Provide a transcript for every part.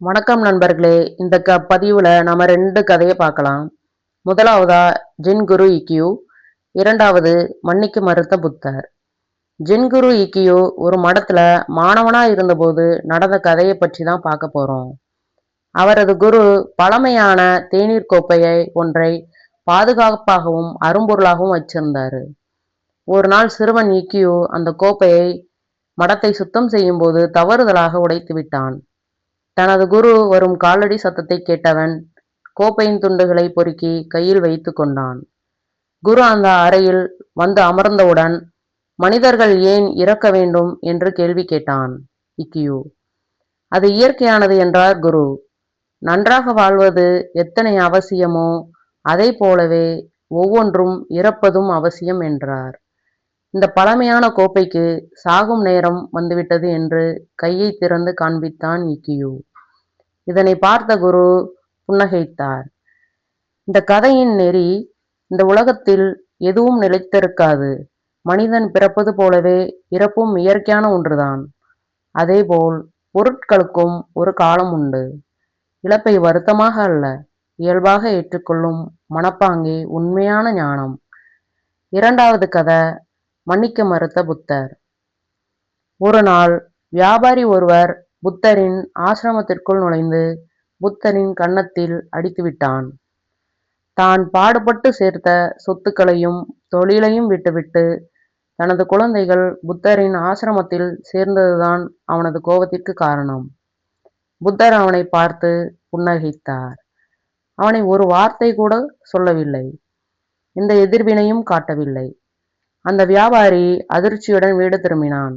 வணக்கம் நண்பர்களே. இந்த க பதிவில் நம்ம ரெண்டு கதையை பார்க்கலாம். முதலாவதா ஜின் குரு இக்கியூ இரண்டாவது மன்னிக்கு மறுத்த புத்தர். ஜின் குரு இக்கியூ ஒரு மடத்தில் மாணவனாக இருந்தபோது நடந்த கதையை பற்றி தான் பார்க்க போகிறோம் அவரது குரு பழமையான தேநீர் கோப்பையை ஒன்றை பாதுகாப்பாகவும் அரும்பொருளாகவும் வச்சிருந்தார். ஒரு நாள் சிறுவன் இக்கியூ அந்த கோப்பையை மடத்தை சுத்தம் செய்யும்போது தவறுதலாக உடைத்து விட்டான். தனது குரு வரும் காலடி சத்தத்தை கேட்டவன் கோப்பையின் துண்டுகளை பொறுக்கி கையில் வைத்து கொண்டான். குரு அந்த அறையில் வந்து அமர்ந்தவுடன் மனிதர்கள் ஏன் இறக்க வேண்டும்? என்று கேள்வி கேட்டான் இக்கியூ அது இயற்கையானது என்றார் குரு. நன்றாக வாழ்வது எத்தனை அவசியமோ அதை போலவே ஒவ்வொன்றும் இறப்பதும் அவசியம் என்றார். இந்த பழமையான கோப்பைக்கு சாகும் நேரம் வந்துவிட்டது என்று கையை திறந்து காண்பித்தான் இக்கியூ. இதனை பார்த்த குரு புன்னகைத்தார். இந்த கதையின் நெறி இந்த உலகத்தில் எதுவும் நிலைத்திருக்காது. மனிதன் பிறப்பது போலவே இறப்பும் இயற்கையான ஒன்றுதான். அதேபோல் பொருட்களுக்கும் ஒரு காலம் உண்டு. இழப்பை வருத்தமாக அல்ல இயல்பாக ஏற்றுக்கொள்ளும் மனப்பாங்கே உண்மையான ஞானம். இரண்டாவது கதை மன்னிக்க மறுத்த புத்தர். ஒரு நாள் வியாபாரி ஒருவர் புத்தரின் ஆசிரமத்திற்குள் நுழைந்து புத்தரின் கன்னத்தில் அடித்துவிட்டான் தான் பாடுபட்டு சேர்த்த சொத்துக்களையும் தொழிலையும் விட்டுவிட்டு தனது குழந்தைகள் புத்தரின் ஆசிரமத்தில் சேர்ந்ததுதான் அவனது கோபத்திற்கு காரணம். புத்தர் அவனை பார்த்து புன்னகைத்தார். அவனை ஒரு வார்த்தை கூட சொல்லவில்லை. எந்த எதிர்வினையும் காட்டவில்லை. அந்த வியாபாரி அதிர்ச்சியுடன் வீடு திரும்பினான்.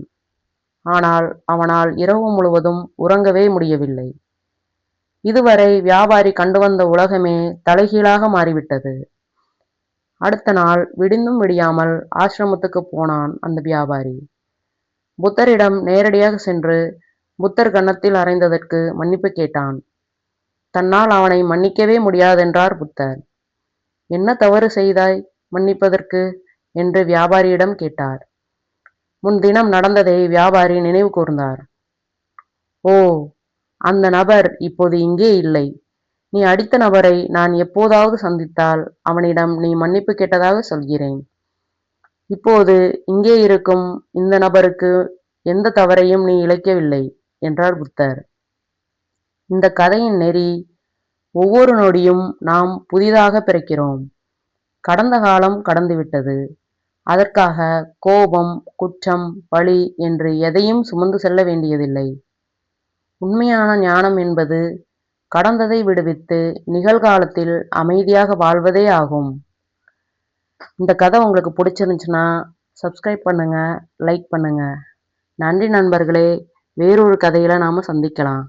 ஆனால் அவனால் இரவு முழுவதும் உறங்கவே முடியவில்லை. இதுவரை வியாபாரி கண்டு வந்த உலகமே தலைகீழாக மாறிவிட்டது. அடுத்த நாள் விடிந்தும் விடியாமல் ஆசிரமத்துக்கு போனான் அந்த வியாபாரி. புத்தரிடம் நேரடியாக சென்று புத்தர் கன்னத்தில் அறைந்ததற்கு மன்னிப்பு கேட்டான். தன்னால் அவனை மன்னிக்கவே முடியாதென்றார் புத்தர். என்ன தவறு செய்தாய் மன்னிப்பதற்கு? என்று வியாபாரியிடம் கேட்டார். முன்தினம் நடந்ததை வியாபாரி நினைவு கூர்ந்தார். ஓ அந்த நபர் இப்போது இங்கே இல்லை. நீ அடித்த நபரை நான் எப்போதாவது சந்தித்தால் அவனிடம் நீ மன்னிப்பு கேட்டதாக சொல்கிறேன். இப்போது இங்கே இருக்கும் இந்த நபருக்கு எந்த தவறையும் நீ இழைக்கவில்லை என்றார் புத்தர். இந்த கதையின் நெறி ஒவ்வொரு நொடியும் நாம் புதிதாக பிறக்கிறோம். கடந்த காலம் கடந்துவிட்டது அதற்காக கோபம் குற்றம் பழி என்று எதையும் சுமந்து செல்ல வேண்டியதில்லை. உண்மையான ஞானம் என்பது கடந்ததை விடுவித்து நிகழ்காலத்தில் அமைதியாக வாழ்வதே ஆகும். இந்த கதை உங்களுக்கு பிடிச்சிருந்துச்சுன்னா சப்ஸ்கிரைப் பண்ணுங்கள் லைக் பண்ணுங்கள் நன்றி நண்பர்களே வேறொரு கதையில் நாம் சந்திக்கலாம்.